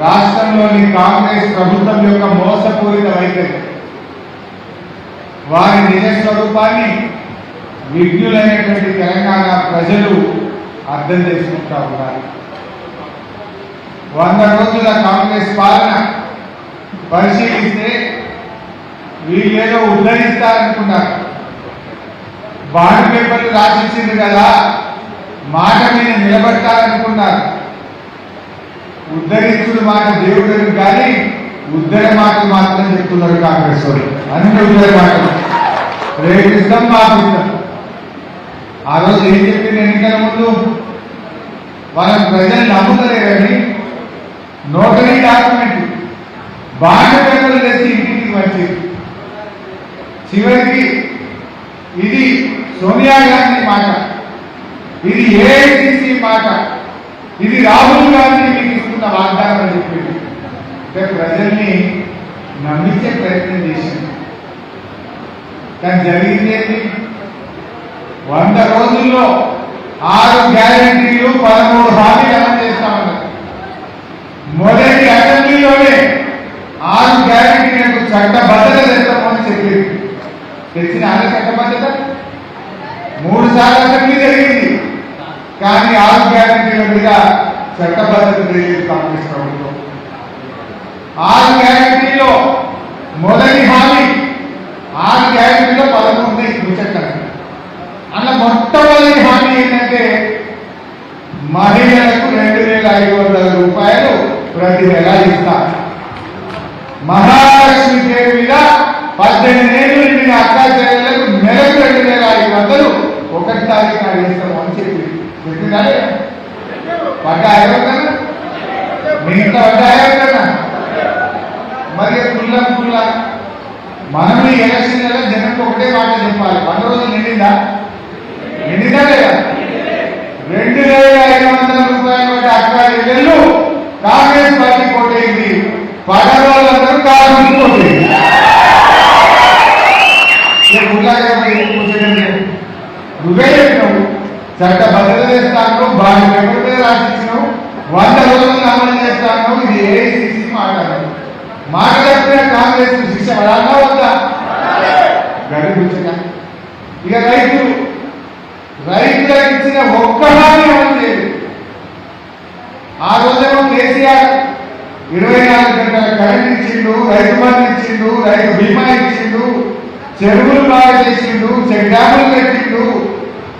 రాష్ట్రంలోని కాంగ్రెస్ ప్రభుత్వం యొక్క మోసపూరిత వైఖరి. వారి నిజ స్వరూపాన్ని విజ్ఞులైనటువంటి తెలంగాణ ప్రజలు అర్థం చేసుకుంటా ఉన్నారు. వంద రోజుల కాంగ్రెస్ పాలన పరిశీలిస్తే వీళ్ళేదో ఉద్ధరిస్తారనుకున్నారు. బాండ్ పేపర్లు రాసిచ్చింది కదా మాట మీద నిలబడతారనుకున్నారు. ఉద్ధరించుడు మాట దేవుడు కానీ ఉద్ధర మాట మాత్రం చెప్తున్నారు కాంగ్రెస్ వాళ్ళు అన్ని ఉద్ధర మాట ప్రేమిస్తాం ఇస్తాం ఆ రోజు ఏం చెప్పింది ఎన్నికల ముందు? వాళ్ళ ప్రజలు నమ్ముతలేరని నోటరీ డాక్యుమెంట్ బాగా పేపర్లు తెచ్చి ఇంటికి వచ్చింది చివరికి ఇది సోనియా గాంధీ మాట. ఇది ఏఐసిసి మాట. ఇది రాహుల్ గాంధీ తీసుకున్న వాగ్దానం అని చెప్పింది. అంటే ప్రజల్ని నమ్మించే ప్రయత్నం చేసింది కానీ జరిగింది ఏంటి? వంద రోజుల్లో ఆరు గ్యారంటీలు పదమూడు హామీలు అమలు చేస్తామన్నారు మొదటి అసెంబ్లీలోనే ఆరు గ్యారంటీలకు చట్టబద్ధత తెస్తామని చెప్పింది. తెచ్చిన ఆరు చట్టబద్ధత? మూడు సార్లు అసెంబ్లీ జరిగింది. కానీ ఆరు గ్యారంటీల మీద చట్టబద్ధత తెలియదు కాంగ్రెస్ ప్రభుత్వం. ఆరు గ్యారంటీలో మొదటి హామీ ఆరు గ్యారంటీలో పదకొండు ఉన్నాయి సూచక్కలు అలా మొట్టమొదటి హామీ ఏంటంటే మహిళలకు రెండు వేల ఐదు వందల రూపాయలు ప్రతి నెల ఇస్తా. మహాలక్ష్మి పేరు మీద పద్దెనిమిది ఏళ్ళు నిండిన అక్కా చెల్లెలకు నెలకు రెండు వేల ఐదు వందలు ఒకటి తారీఖు నాడు ఇస్తాము అని చెప్పి చెప్పిందాలే పడ్డా ఎవరికన్నా మిగతా పడ్డా ఎవరికన్నా మరి కుల్ల కుల్ల మనం ఈ ఎలక్షన్ నెల జనంకి ఒకటే మాట చెప్పాలి వంద రోజులు నిండిందా నిండిందా లేదా రెండు వేల ఐదు వందల రూపాయల వంటి వెళ్ళు కాంగ్రెస్ పార్టీ కోటైంది పడవాళ్ళందరూ కాంగ్రెస్ కోటైంది నువ్వే చెప్పినావు. చట్టబద్ధ భద్రత చేస్తాను బాగా ఎక్కడితే రాసిచ్చినావు వంద రోజులు అమలు చేస్తాను ఇది ఏఐసిసి మాట్లాడారు మాట చెప్పిన కాంగ్రెస్ శిక్ష పడాలా వద్దా గడిపించగా ఇక రైతులు రైతులకు ఇచ్చిన ఒక్క హామీ అమలు చేయలేదు ఆ రోజేమో కేసీఆర్ ఇరవై నాలుగు గంటల కరెంట్ ఇచ్చిండు రైతు బంధు ఇచ్చిండు రైతు బీమా ఇచ్చిండు చెరువులు బాగా చేసిండు చెక్ డ్యాములు కట్టిండు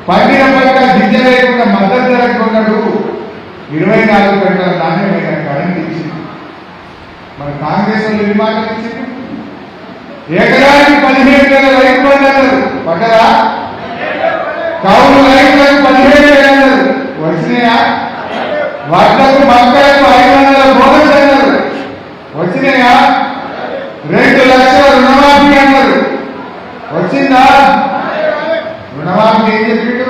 పండిన పంట గింజ లేకుండా మద్దతు ధర కొన్నాడు. ఇరవై నాలుగు గంటల నాణ్యమైన కరెంట్ ఇచ్చిండు మన కాంగ్రెస్ వాళ్ళు ఎన్ని మాటలు ఇచ్చిండు. ఎకరానికి పదిహేను వేల రైతు బంధు అన్నారు పడ్డరా కౌలు రైతులకు పదిహేను వేలు అన్నారు. వచ్చినాయా? వాళ్ళకు మక్కలకు ఐదు వందల బోనస్ అన్నారు. వచ్చినాయా? రుణమాఫీ అన్నారు వచ్చిందా? రుణమాఫీ ఏం చెప్పిండు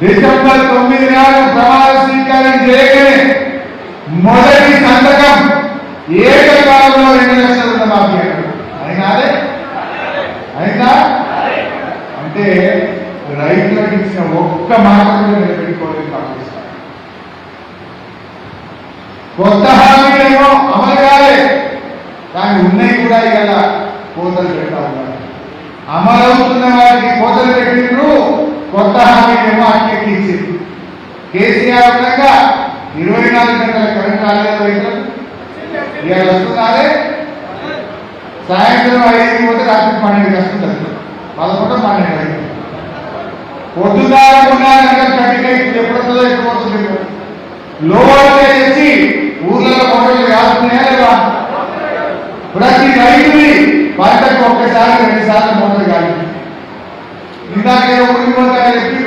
డిసెంబర్ తొమ్మిది నాడు ప్రమాణ స్వీకారం చేయగానే మొదటి సంతకం ఏకకాలంలో రెండు లక్షల రుణమాఫీ అన్నారు అయినాదే అయిందా అంటే రైతులకు ఇచ్చిన ఒక్క మాట కూడా నిలబెట్టుకోలేదు కాంగ్రెస్ పార్టీ. కొత్త హామీలేమో అమలు కాలే. కానీ ఉన్నాయి కూడా ఇలా కోతలు పెడతా ఉన్నారు అమలవుతున్న వారికి కోతలు పెట్టిండ్రు కొత్త హామీలేమో అట్టెక్కించింది కేసీఆర్ ఉండగా ఇరవై నాలుగు గంటల కరెంట్ రాలేదు రైతులకు. ఇవాళ వస్తున్నారే? సాయంత్రం ఐదు పోతే రాత్రి పన్నెండు వస్తుంది పదకొండు పన్నెండు ఐదు పొద్దుదారకుండా కట్టికై ఎప్పుడు వస్తుందో ఎప్పుడు పోతుంది లో వోల్టేజ్ ఊర్లలో మొదలు కాస్తున్నాయా లేదా? ప్రతి రైతుని పంటకు ఒక్కసారి రెండు సార్లు మొదలు కాదు ఇందాక ఊరికి పోతా చెప్పి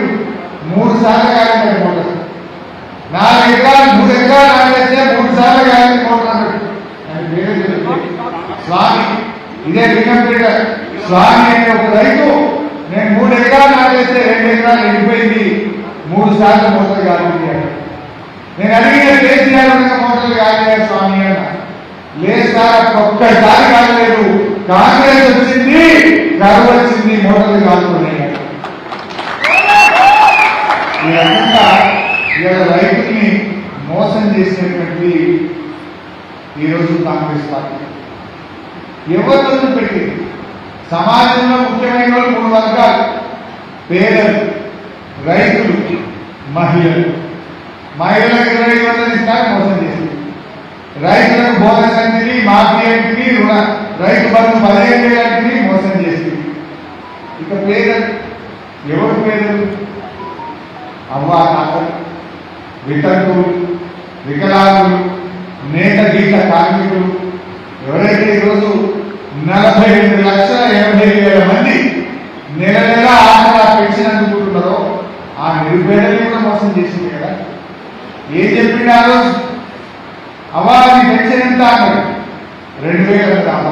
మూడు సార్లు కాలేదు మోటార్. నాలుగు ఎకరాలు మూడు ఎకరాలు నాటేస్తే మూడు సార్లు కాలేదు మోటార్ స్వామి ఇదే విజ్ఞప్తి స్వామి అనే ఒక రైతు. నేను మూడు ఎకరాలు నాటేస్తే రెండు ఎకరాలు ఎండిపోయింది. మూడు సార్లు మోటార్ కాలేదు నేను అడిగిన కేసీఆర్ ఉన్న మోటార్లు కాలేదు స్వామి? అన్న. లేదు సార్ ఒక్కసారి కాలేదు కాంగ్రెస్ వచ్చింది గర్వచ్చింది వచ్చింది మోటార్లు కాలుతున్నాయి ఈ రకంగా ఇవాళ రైతుల్ని మోసం చేసినటువంటి ఈరోజు కాంగ్రెస్ పార్టీ. ఎవరు పెట్టి సమాజంలో ముఖ్యమైన వాళ్ళు మూడు వర్గాలు. పేదలు రైతులు మహిళలు. మహిళలకు ఇరవై వందలు ఇస్తారు మోసం చేసింది. రైతులకు బోనస్ అంటిని మాఫీ అంటిని రుణ. రైతు బంధు పదిహేను వేలు మోసం చేసింది. ఇక పేదలు ఎవరు పేదలు? అవ్వ తాతలు వితంతువులు వికలాంగులు నేత గీత కార్మికులు ఎవరైతే ఈరోజు నలభై ఎనిమిది లక్షల ఎనభై వేల మంది నెల నెల ఆసరా పెన్షన్ అందుకుంటున్నారో ఆ నిరుపేదలు కూడా మోసం చేసింది కదా. ఏం చెప్పిండు ఆ పెన్షన్ ఎంత అన్నాడు రెండు వేల అవ్వ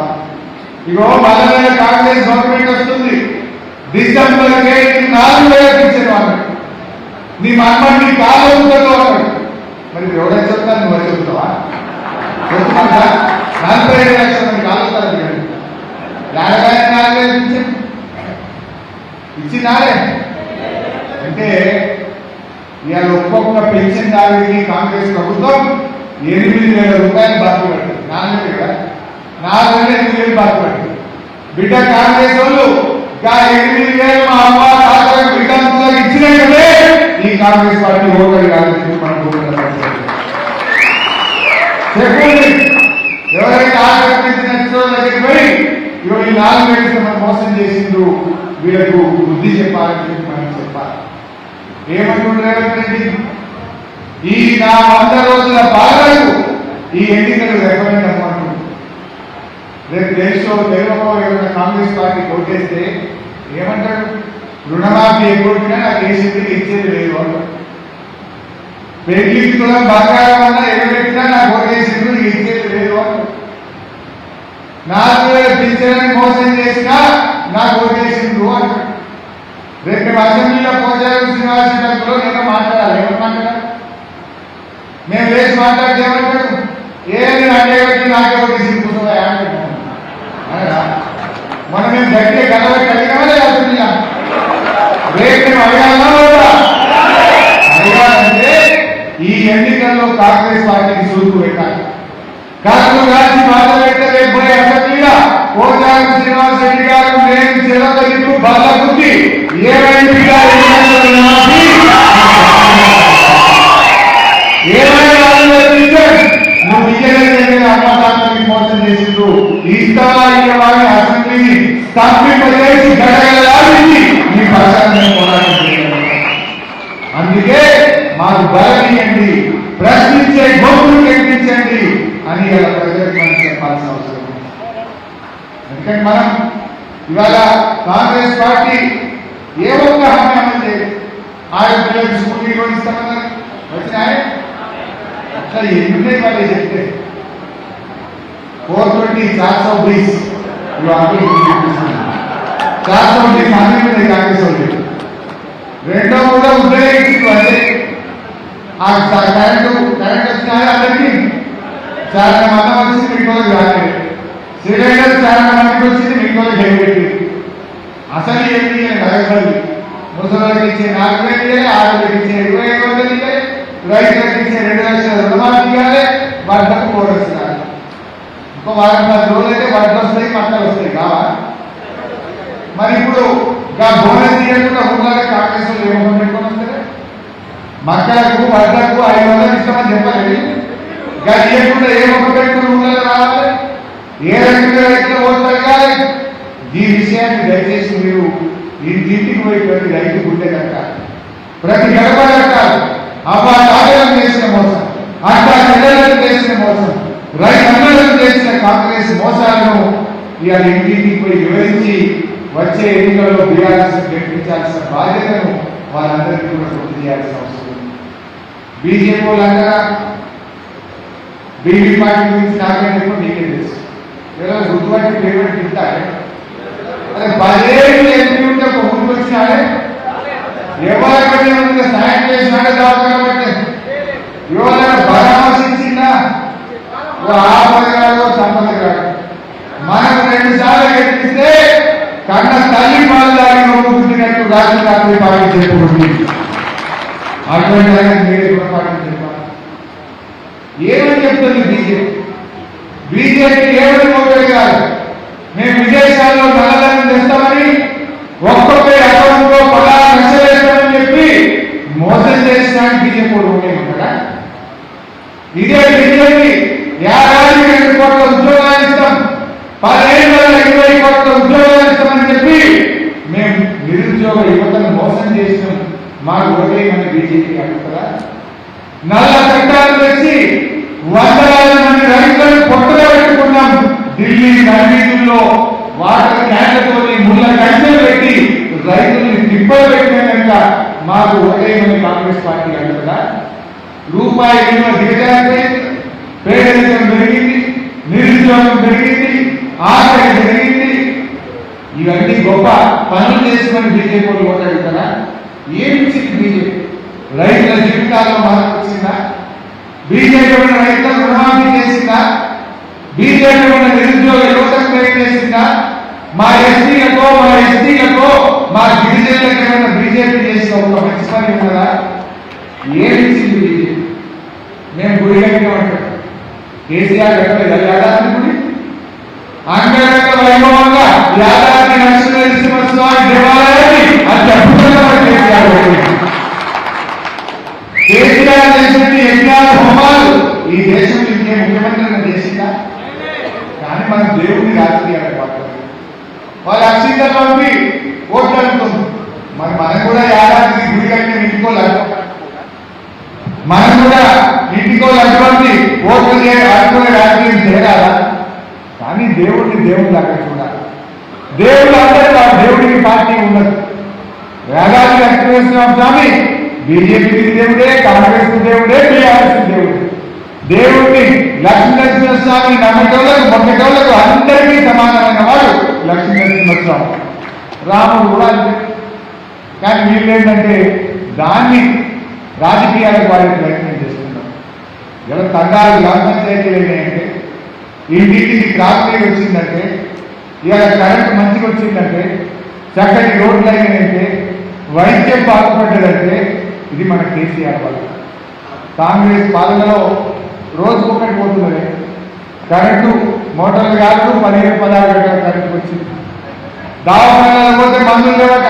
ఇగో మళ్ళీ కాంగ్రెస్ గవర్నమెంట్ వస్తుంది. డిసెంబర్ నాలుగు వేల పెన్షన్ అన్నాడు నీ మన్మ నీ కాలు ఉంటుందో మరి ఎవరైనా చెప్తాను నువ్వు అది చెప్తావా? నలభై ఐదు లక్షల మంది కాలుస్తారు ఎనభై నాలుగు వేలు పెన్షన్ ఇచ్చినారే అంటే ఇవాళ ఒక్కొక్క పెన్షన్ దానికి కాంగ్రెస్ ప్రభుత్వం ఎనిమిది వేల రూపాయలు బాకీ పట్టింది నాలుగు కదా? నాలుగు వేలు ఎనిమిది వేలు బాకీ బిడ్డ కాంగ్రెస్ వాళ్ళు ఇంకా ఎనిమిది వేలు మా అమ్మ తాత బిడ్డ ఇచ్చినట్టే ఈ కాంగ్రెస్ పార్టీ ఓటర్ కాదని చెప్పండి. ఎవరైతే ఆకర్షించిన దగ్గరికి పోయి నాలుగు వేలు మనం మోసం చేసిండ్రు వీళ్ళకు బుద్ధి చెప్పాలని చెప్పి మనం చెప్పాలి. ఏమంటుండ్రు రెడ్డి? ఈ నా వంద రోజుల పాలనకు ఈ ఎన్నికలు రెకమెండ్ రేపు దేశంలో తెలుగులో ఏమైనా కాంగ్రెస్ పార్టీ ఓటేస్తే ఏమంటాడు రుణమాఫీ ఎగ్గొట్టినా నాకు ఏ దేశంలో ఇచ్చేది లేదు అంటాడు పెళ్ళికి తులం బంగారం వల్ల ఎగబెట్టినా నాకు ఓటేసింది నీకు ఇచ్చేది లేదు అంటాడు నాకు పింఛనని మోసం చేసినా నాకు ఓటేసిండు అంటాడు రేపు మేము అసెంబ్లీలో పోచారం శ్రీనివాస నేను మాట్లాడాలి. ఎవరు మాట్లాడాలి? మేము వేసి మాట్లాడితే ఏమంటాడు ఏది నాకే పెట్టి నాకే ఓటేసి కూర్చోవా అంటున్నాను అనగా మనం మేము గట్టిగా కలబెట్టి అడిగామా లేదా అసెంబ్లీలో రేపు మేము అడగాలా లేదా? అడగాలంటే ఈ ఎన్నికల్లో కాంగ్రెస్ పార్టీకి సూర్పు పెట్టాలి. కాకులు కాల్చి బాధ పెట్టలేకపోయే అసెంబ్లీగా పోచారం శ్రీనివాస రెడ్డి గారు నేను చిరతలిపు బాధ బుద్ధి ఏమైంది ఏమైనా ఆలోచించే అసెంబ్లీని గడగలాడింది పక్షాన్ని అందుకే మాకు బలం అని ఇలా ప్రజలకు మనం చెప్పాల్సిన అవసరం ఉంది. ఎందుకంటే మనం ఇవాళ కాంగ్రెస్ పార్టీ ఏ ఒక్క హామీ అమలు చేయదు ఆడపిల్లలకు స్కూటీ కూడా ఇస్తామన్నారు వచ్చినాయి అట్లా ఎన్నున్నాయి వాళ్ళు చెప్తే? ఫోర్ ట్వంటీ చార్ సౌ బీస్ చార్ సౌ బీస్ అన్ని ఉన్నాయి కాంగ్రెస్ వాళ్ళు రెండో కూడా ఉద్యోగించింది అంటే ఆ స- కరెంటు కరెంట్ వచ్చినాయి అందరికీ చాలా మంది వచ్చింది మీకు వాళ్ళకి రాలేదు సిలిండర్ చాలా మందికి వచ్చింది మీకు వాళ్ళకి హెల్మెట్ అసలు ఏంటి నగరపల్లి ముసలికి ఇచ్చే నాలుగు వేలు ఇవ్వాలి ఆడపిల్లకి ఇచ్చే ఇరవై ఐదు వందలు ఇవ్వాలి రైతులకు ఇచ్చే రెండు లక్షల రుణమాఫీ ఇవ్వాలి వడ్లకు బోనస్ వస్తున్నారు ఇంకో వారం పది రోజులు అయితే వడ్లు వస్తాయి మట్టలు వస్తాయి కావా మరి ఇప్పుడు ఇంకా బోనస్ తీయకుండా ఉండాలి కాంగ్రెస్ వాళ్ళు ఏమో పెట్టుకొని వస్తారు మక్కలకు వడ్లకు ఐదు వందలు ఇస్తామని చెప్పాలి ఇంకా ఇవ్వకుండా ఏ మొక్క పెట్టుకుని ఊళ్ళో రావాలి ఏ రకంగా రైతులు ఓట్లు కావాలి ఈ విషయాన్ని దయచేసి మీరు ఇంటింటికి పోయి ప్రతి రైతు గుండె కట్టాలి ప్రతి గడప కట్టాలి అవ్వ తాతలకు చేసిన మోసం అక్క చెల్లెలకు చేసిన మోసం రైతన్నలకు చేసిన కాంగ్రెస్ మోసాలను ఇవాళ ఇంటింటికి పోయి వివరించి వచ్చే ఎన్నికల్లో బీఆర్ఎస్ గెలిపించాల్సిన బాధ్యతను వాళ్ళందరికీ కూడా గుర్తు చేయాల్సిన అవసరం ఉంది బీజేపీ లాగా బీజేపీ పార్టీ గురించి నాకంటే ఎక్కువ మీకే తెలుసు. ఏదో గుర్తుపట్టి పేమెంట్ తింటారే? అదే పదేళ్ళు ఎంపీ ఉంటే ఒక ముందు వచ్చినాడే ఎవరికంటే ఉంటే సాయం చేసినాడే దవాఖాన పట్టే? ఎవరైనా పరామర్శించిందా? ఓ ఆపద కాదు సంపద మనం రెండు సార్లు గెలిపిస్తే కన్న తల్లి పాలు దాగి నొప్పుకుంటున్నట్టు రాత్రి రాత్రి పార్టీ చెప్పుకుంటుంది. అటువంటి ఆయన మీరే కూడా పార్టీ చెప్పాలి ఏమని చెప్తుంది బీజేపీ బీజేపీ ఏమని మోపెడగాలి మేము విదేశాల్లో నల్లధనం తెస్తామని ఒక్కొక్క అకౌంట్లో పదహారు లక్షలు వేస్తామని చెప్పి మోసం చేసినానికి బీజేపీ ఓటేయమంటారా ఇదే బీజేపీ ఏడాదికి రెండు కోట్ల ఉద్యోగాలు ఇస్తాం పదిహేను వందల ఇరవై కోట్ల ఉద్యోగాలు ఇస్తామని చెప్పి మేము నిరుద్యోగ యువతను మోసం చేసినాం మాకు ఓటేయమని బీజేపీ అడుగుతారా నల్ల చట్టాలు తెచ్చి వందలాది మంది రైతులను పొట్టలో పెట్టుకున్నాం ఢిల్లీ నడివీధుల్లో వాటర్ క్యాన్లతో ముళ్ళ కంచెలు పెట్టి రైతుల్ని తిప్పలు పెట్టిన కనుక మాకు ఓటేయమని కాంగ్రెస్ పార్టీ అంటుందా రూపాయి విలువ దిగజారిపోయింది పేదరికం పెరిగింది నిరుద్యోగం పెరిగింది ఆకలి పెరిగింది. ఇవన్నీ గొప్ప పనులు చేసుకుని బీజేపీ వాళ్ళు ఓటాడుతారా ఏమి ఇచ్చింది బీజేపీ? రైతుల జీవితాల్లో మార్పు వచ్చిందా? బీజేపీ రైతుల రైతులకు రుణమాఫీ చేసిందా? బీజేపీ ఉన్న నిరుద్యోగ యువతకు మేలు చేసిందా మా ఎస్టీలకో మా ఎస్టీలకో మా గిరిజనులకు ఏమైనా బీజేపీ చేసిన ఒక మంచి పని ఉన్నదా ఏమి ఇచ్చింది బీజేపీ మేము గుడి కట్టామంటాం కేసీఆర్ కట్టలేదు యాదాద్రి గుడి అంగరంగ వైభవంగా యాదాద్రి నరసింహస్వామి దేవాలయాన్ని అత్యద్భుతంగా కేసీఆర్ కట్టింది. కేసీఆర్ చేసినట్టు యజ్ఞాల హోమాలు ఈ దేశంలో ఇంకే ముఖ్యమంత్రి చేసిందా కానీ మన దేవుడిని రాజకీయాలు పడుతుంది వాళ్ళు అక్షింతలు పంపి ఓట్లు అనుకుంది మరి మనం కూడా ఏడాదికి గుడి కట్టిన ఇంటికోళ్ళు అనుకోవాలి మనం కూడా ఇంటికో అటువంటి ఓట్లు చేయ అనుకునే రాజకీయం చేయాలా కానీ దేవుడిని దేవుడు అక్కడ చూడాలి. దేవుడు అందరూ ఆ దేవుడికి పార్టీ ఉండదు. వేదాది లక్ష్మీనరసింహ స్వామి బీజేపీకి దేవుడే కాంగ్రెస్ దేవుడే బీఆర్ఎస్ దేవుడే. దేవుడిని లక్ష్మీనరసింహ స్వామిని నమ్మటోళ్ళకు మొక్కటోళ్ళకు అందరికీ సమానమైన వాడు లక్ష్మీనరసింహ స్వామి. రాముడు కూడా అంతే. కానీ వీళ్ళేంటంటే దాన్ని రాజకీయాలకు వాడే ప్రయత్నం చేస్తున్నాం. ఎవరు తండాలు గ్రామ పంచాయతీలు ఏంటంటే ఇంటింటికి క్రాప్ వచ్చిందంటే ఇవాళ కరెంట్ మంచిగా వచ్చిందంటే చక్కటి రోడ్లు అయినాయంటే వైద్యం బాగుపడ్డదంటే ఇది మన కేసీఆర్ వల్ల. కాంగ్రెస్ పాలనలో రోజు ఒకటి పోతుంది కరెంటు మోటార్లు కాదు పదిహేను పదహారు గంటల కరెంటు వచ్చింది. దవాఖానాలకు పోతే మందులు లేవక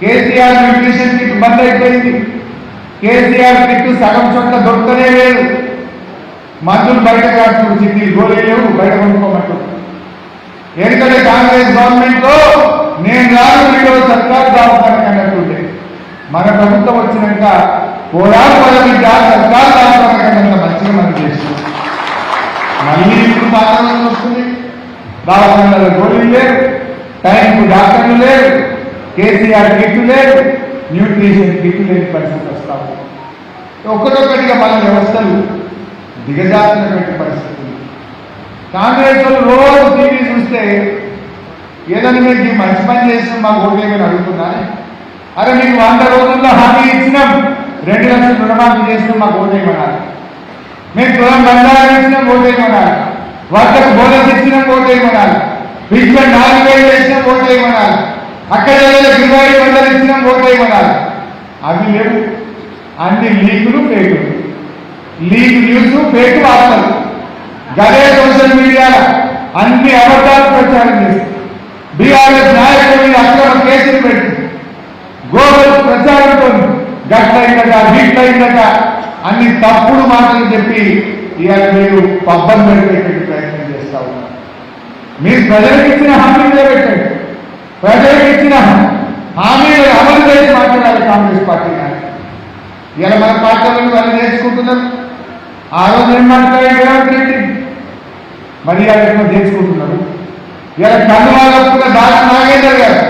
కేసీఆర్ న్యూట్రిషన్ కిట్ బంద్ అయిపోయింది. కేసీఆర్ కిట్ సగం చోట్ల దొరకనే లేదు. మందులు బయటకు కాడుతున్నారు చిట్టి గోళీలు లేవు బయట కొనుక్కోమంటారు ఎందుకంటే కాంగ్రెస్ గవర్నమెంట్లో నేను రాను వీడియో సర్కార్ దవాఖానకి అన్నట్టుండే మన ప్రభుత్వం వచ్చినాక పోరాడు పదవి సర్కార్ దవాఖానకి మంచిగా మనం చేస్తున్నాం. మళ్ళీ ఇప్పుడు పాలన వస్తుంది. దవాఖానాల గోళీలు లేవు టైంకు డాక్టర్లు లేరు కేసీఆర్ కిట్లు లేరు న్యూట్రిషన్ కిట్లు లేని పరిస్థితి వస్తాము ఒక్కటొక్కటిగా మన వ్యవస్థలు దిగజారినటువంటి పరిస్థితులు కాంగ్రెస్ రోజు టీవీ చూస్తే ఏదైనా మీరు మంచి పని చేసిన మాకు ఓటేమని అడుగుతున్నాను అరే మీకు వంద రోజుల్లో హామీ ఇచ్చినాం. రెండు లక్షలు రుణమాఫీ చేసినాం మాకు ఓటేయమన్నారు మేము తులం బంగారం ఇచ్చినాం ఓటేయమన్నారు వర్షకు బోనస్ ఇచ్చినాం ఓటేయమన్నారు పిచ్చిన నాలుగు వేలు వేసినాం ఓటేయమన్నారు అక్కడ ఇరవై వందలు ఇచ్చినాం ఓటేయమన్నారు అవి లేవు. అన్ని లీకులు ఫేకులు లీక్ న్యూస్ ఫేక్ వార్తలు. గదే సోషల్ మీడియా అన్ని అబద్ధాలు ప్రచారం చేస్తారు బీఆర్ఎస్ నాయకుల మీద అక్రమ కేసులు పెట్టి గోడలు ప్రచారంతో గట్లయిందట వీట్లయిందట అన్ని తప్పుడు మాటలు చెప్పి ఇవాళ మీరు పబ్బం పెట్టేటువంటి ప్రయత్నం చేస్తా ఉన్నారు. మీరు ప్రజలకు ఇచ్చిన హామీ నిలబెట్టండి. ప్రజలకు ఇచ్చిన హామీలు అమలు చేసి మాట్లాడాలి కాంగ్రెస్ పార్టీ నాయకులు. ఇలా మన పార్టీలను వాళ్ళు నేర్చుకుంటున్నారు ఆ రోజు ఏం మాట్లాడారు రేవంత్ మరి ఇలా నేర్చుకుంటున్నారు ఇలా కన్నువాళ్ళకున్న దాని నాగేందర్ గారు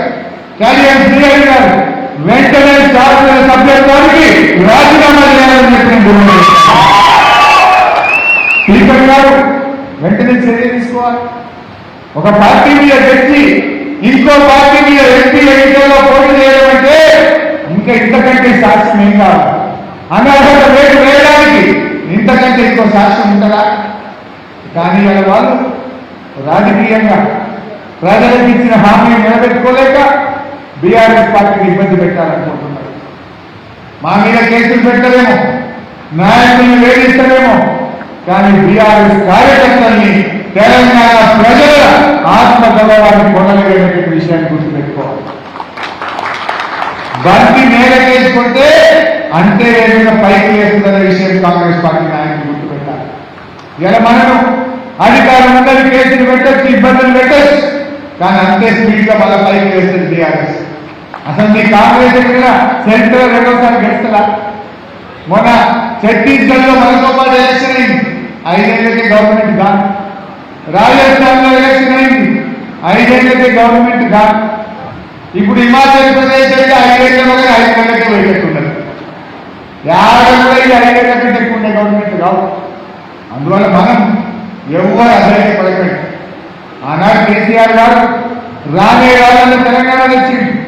క్యారియర్ శ్రీహరి గారు వెంటనే శాసన సభ్యత్వానికి రాజీనామా చేయాలని చెప్పింది స్పీకర్ గారు వెంటనే చర్య తీసుకోవాలి. ఒక పార్టీ మీద వ్యక్తి ఇంకో పార్టీ మీద ఎంపీ ఎన్నికల్లో పోటీ చేయడం అంటే ఇంకా ఇంతకంటే సాక్ష్యం ఏం కావాలి అనర్హత వేటు వేయడానికి ఇంతకంటే ఎక్కువ సాక్ష్యం ఉంటుందా? కానీ వాళ్ళ వాళ్ళు రాజకీయంగా ప్రజలకు ఇచ్చిన హామీని నిలబెట్టుకోలేక బీఆర్ఎస్ పార్టీకి ఇబ్బంది పెట్టాలనుకుంటున్నారు. మా మీద కేసులు పెట్టలేమో నాయకుల్ని వేధిస్తలేమో కానీ బీఆర్ఎస్ కార్యకర్తల్ని తెలంగాణ ప్రజల ఆత్మగౌరవాన్ని పొందలేనటువంటి విషయాన్ని గుర్తుపెట్టుకోవాలి. బంతి నేలకేసుకుంటే అంతే ఏదైనా పైకి లేస్తుందనే విషయం కాంగ్రెస్ పార్టీ నాయకులు గుర్తుపెట్టాలి ఇలా మనం అధికారం ఉందని కేసులు పెట్టచ్చు ఇబ్బందులు పెట్టచ్చు. కానీ అంతే స్పీడ్గా మళ్ళీ పైకి వేస్తుంది టీఆర్ఎస్ అసలు మీ కాంగ్రెస్ ఎక్కడ? సెంటర్ రెండోసారి గెలుస్తుందా మొన్న ఛత్తీస్గఢ్లో మనతో పాటు ఎలక్షన్ అయింది. ఐదేళ్ళకే గవర్నమెంట్గా రాజస్థాన్లో ఎలక్షన్ అయింది. ఐదేళ్ళకే గవర్నమెంట్గా ఇప్పుడు హిమాచల్ ప్రదేశ్ అయితే ఐదేళ్ళ ఐదు నెలలకే పోయేటట్టున్నది యాభై కూడా కంటే ఎక్కువ ఉండే గవర్నమెంట్ కావు అందువల్ల మనం ఎవరు అధైర్యపడకండి ఆనాడు కేసీఆర్ గారు రానే రావాలని తెలంగాణ తెచ్చిండు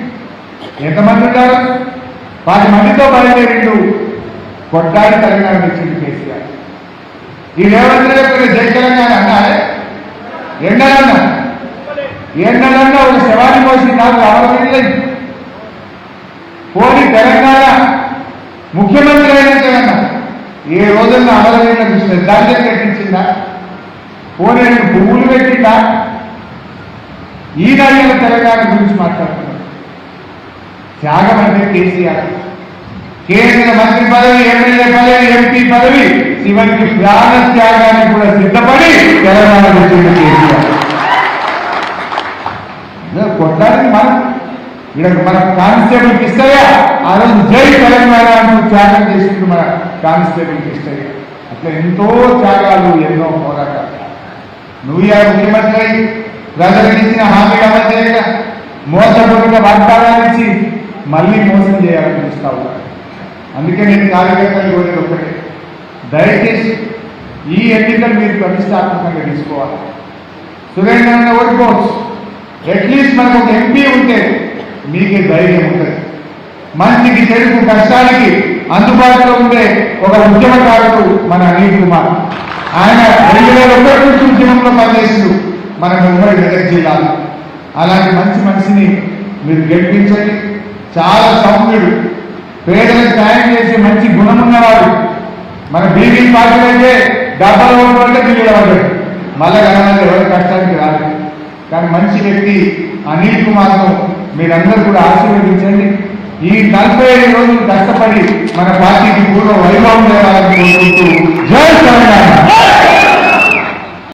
ఎంతమంది ఉన్నారు? పది మందితో బయలుదేరిండు. కొట్టాడి తెలంగాణ తెచ్చింది కేసీఆర్. ఈ రేవంత్ రెడ్డి జై తెలంగాణ అన్నారే? ఎండలన్నా. ఎండలన్నా ఒక శవాన్ని మోసి నాకు అవసరం పోనీ తెలంగాణ ముఖ్యమంత్రి అయిన తెలంగాణ రోజుల్లో రోజున అమరవీరుల చూసిన కట్టించిందా పోనీ రెండు పువ్వులు పెట్టిందా? ఈ రాజ్యాల తెలంగాణ గురించి మాట్లాడుతున్నాం త్యాగం అంటే కేసీఆర్. కేంద్ర మంత్రి పదవి ఎమ్మెల్యే పదవి ఎంపీ పదవి శివనికి ప్రాణ త్యాగానికి కూడా సిద్ధపడి తెలంగాణ వచ్చింది కేసీఆర్. ఇదే కొట్టడానికి మనం. ఇక్కడ మన కానిస్టేబుల్కి ఇస్తాయా ఆ రోజు జై తెలంగాణ త్యాగం చేసింది మన కానిస్టేబుల్ ఇస్తాయి అట్లా ఎంతో త్యాగాలు ఎన్నో పోరాటాలు. నువ్వు ముఖ్యమంత్రి అయి ప్రజలకు ఇచ్చిన హామీలు అమలు చేయక మోసపూరిత వాగ్దానాలు ఇచ్చి మళ్ళీ మోసం చేయాలని చూస్తావు. అందుకే నేను కార్యకర్తలు కోరేది ఒకటే దయచేసి ఈ ఎన్నికలు మీరు ప్రతిష్టాత్మకంగా తీసుకోవాలి. సురేంద్రన్న ఓడిపోవచ్చు అట్లీస్ట్ మనకు ఒక ఎంపీ ఉంటే మీకే ధైర్యం ఉంటుంది. మంచికి చెడుకు కష్టానికి అందుబాటులో ఉండే ఒక ఉద్యమకారుడు మన అనిల్ కుమార్. ఆయన రెండు వేల ఒకటి నుంచి ఉద్యమంలో పనిచేసిండు. మన ఉమ్మడి మెదక్ జిల్లాలో అలాంటి మంచి మనిషిని మీరు గెలిపించండి. చాలా సౌమ్యుడు. పేదలకు సాయం చేసే మంచి గుణం ఉన్నవాడు. మన బీబీ పార్టీ అయితే డబ్బల ఓట్లు అంటే మళ్ళీ మళ్ళా కనబడి ఎవరి కష్టానికి రాదు కానీ మంచి వ్యక్తి అనిల్ కుమార్ను మీరందరూ కూడా ఆశీర్వదించండి. ఈ నలభై ఐదు రోజులు కష్టపడి మన పార్టీకి పూర్వ వైభవం చేయాలని కోరుకుంటూ జై తెలంగాణ.